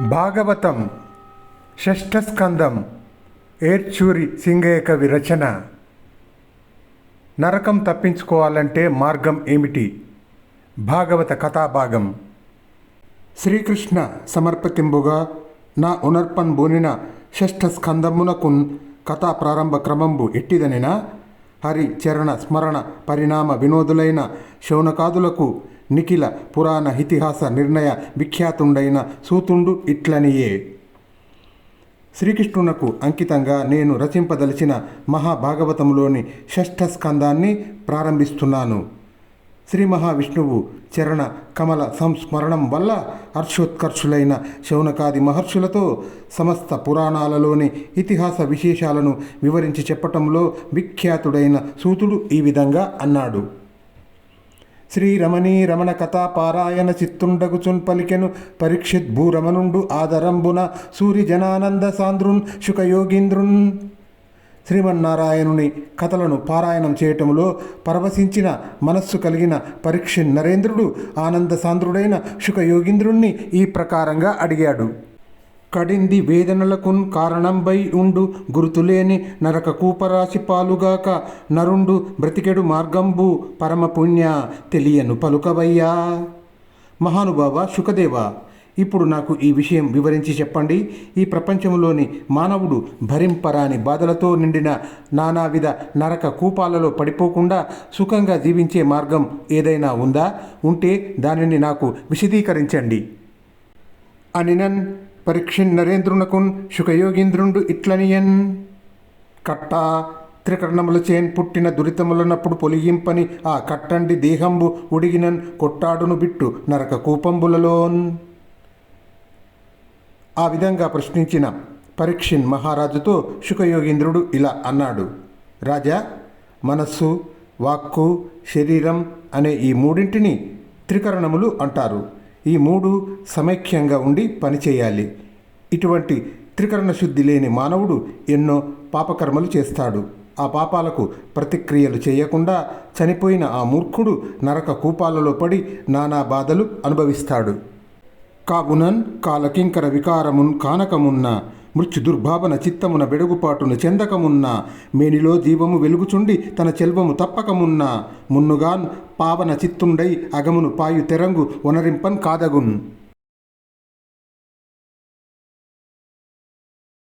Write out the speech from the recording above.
భాగవతం షష్ఠస్కందం ఏర్చూరి సింగయ్య కవి రచన నరకం తప్పించుకోవాలంటే మార్గం ఏమిటి? భాగవత కథాభాగం. శ్రీకృష్ణ సమర్పతింబుగా నా ఉనర్పన్ బోనిన షష్ఠ స్కందమునకున్ కథా ప్రారంభ క్రమంబు ఎట్టిదనినా హరి చరణ స్మరణ పరిణామ వినోదులైన శౌనకాదులకు నిఖిల పురాణ ఇతిహాస నిర్ణయ విఖ్యాతుండైన సూతుండు ఇట్లనియే. శ్రీకృష్ణునకు అంకితంగా నేను రచింపదలిచిన మహాభాగవతంలోని షష్ఠ స్కందాన్ని ప్రారంభిస్తున్నాను. శ్రీ మహావిష్ణువు చరణ కమల సంస్మరణం వల్ల హర్షోత్కర్షులైన శౌనకాది మహర్షులతో సమస్త పురాణాలలోని ఇతిహాస విశేషాలను వివరించి చెప్పటంలో విఖ్యాతుడైన సూతుడు ఈ విధంగా అన్నాడు. శ్రీ రమణీ రమణ కథా పారాయణ చిత్తుండగుచున్ పలికెను పరీక్షిత్ భూరమనుండు ఆదరంబున సూరి జనానంద సాంద్రున్ శుకయోగీంద్రున్. శ్రీమన్నారాయణుని కథలను పారాయణం చేయటంలో పరవశించిన మనస్సు కలిగిన పరీక్ష నరేంద్రుడు ఆనంద సాంద్రుడైన శుకయోగీంద్రుణ్ణి ఈ ప్రకారంగా అడిగాడు. కడింది వేదనలకున్ కారణంబై ఉండు గురుతులేని నరక కూపరాశి పాలుగాక నరుండు బ్రతికెడు మార్గంబు పరమపుణ్య తెలియను పలుకవయ్యా. మహానుభావ శుకదేవ ఇప్పుడు నాకు ఈ విషయం వివరించి చెప్పండి. ఈ ప్రపంచంలోని మానవుడు భరింపరాని బాధలతో నిండిన నానావిధ నరక కూపాలలో పడిపోకుండా సుఖంగా జీవించే మార్గం ఏదైనా ఉందా? ఉంటే దానిని నాకు విశదీకరించండి. అనినన్ పరీక్షిన్ నరేంద్రునకున్ శుకయోగీంద్రుండు ఇట్లనియన్. కట్ట త్రికరణములచేన్ పుట్టిన దురితములనప్పుడు పొలిగింపని ఆ కట్టండి దేహంబు ఉడిగినన్ కొట్టాడును బిట్టు నరక కూపంబులలోన్. ఆ విధంగా ప్రశ్నించిన పరీక్షిన్ మహారాజుతో శుకయోగీంద్రుడు ఇలా అన్నాడు. రాజా మనస్సు వాక్కు శరీరం అనే ఈ మూడింటిని త్రికరణములు అంటారు. ఈ మూడు సమైక్యంగా ఉండి పనిచేయాలి ఇటువంటి త్రికరణ శుద్ధి లేని మానవుడు ఎన్నో పాపకర్మలు చేస్తాడు. ఆ పాపాలకు ప్రతిక్రియలు చేయకుండా చనిపోయిన ఆ మూర్ఖుడు నరక కూపాలలో పడి నానా బాధలు అనుభవిస్తాడు. కాగునన్ కాలకింకర వికారమున్ కానకమున్న మృత్యు దుర్భావన చిత్తమున వెడుగుపాటును చెందకమున్న మేనిలో జీవము వెలుగుచుండి తన చెల్వము తప్పకమున్న మున్నుగాన్ పావన చిత్తుండై అగమును పాయు తెరంగు వనరింపన్ కాదగున్.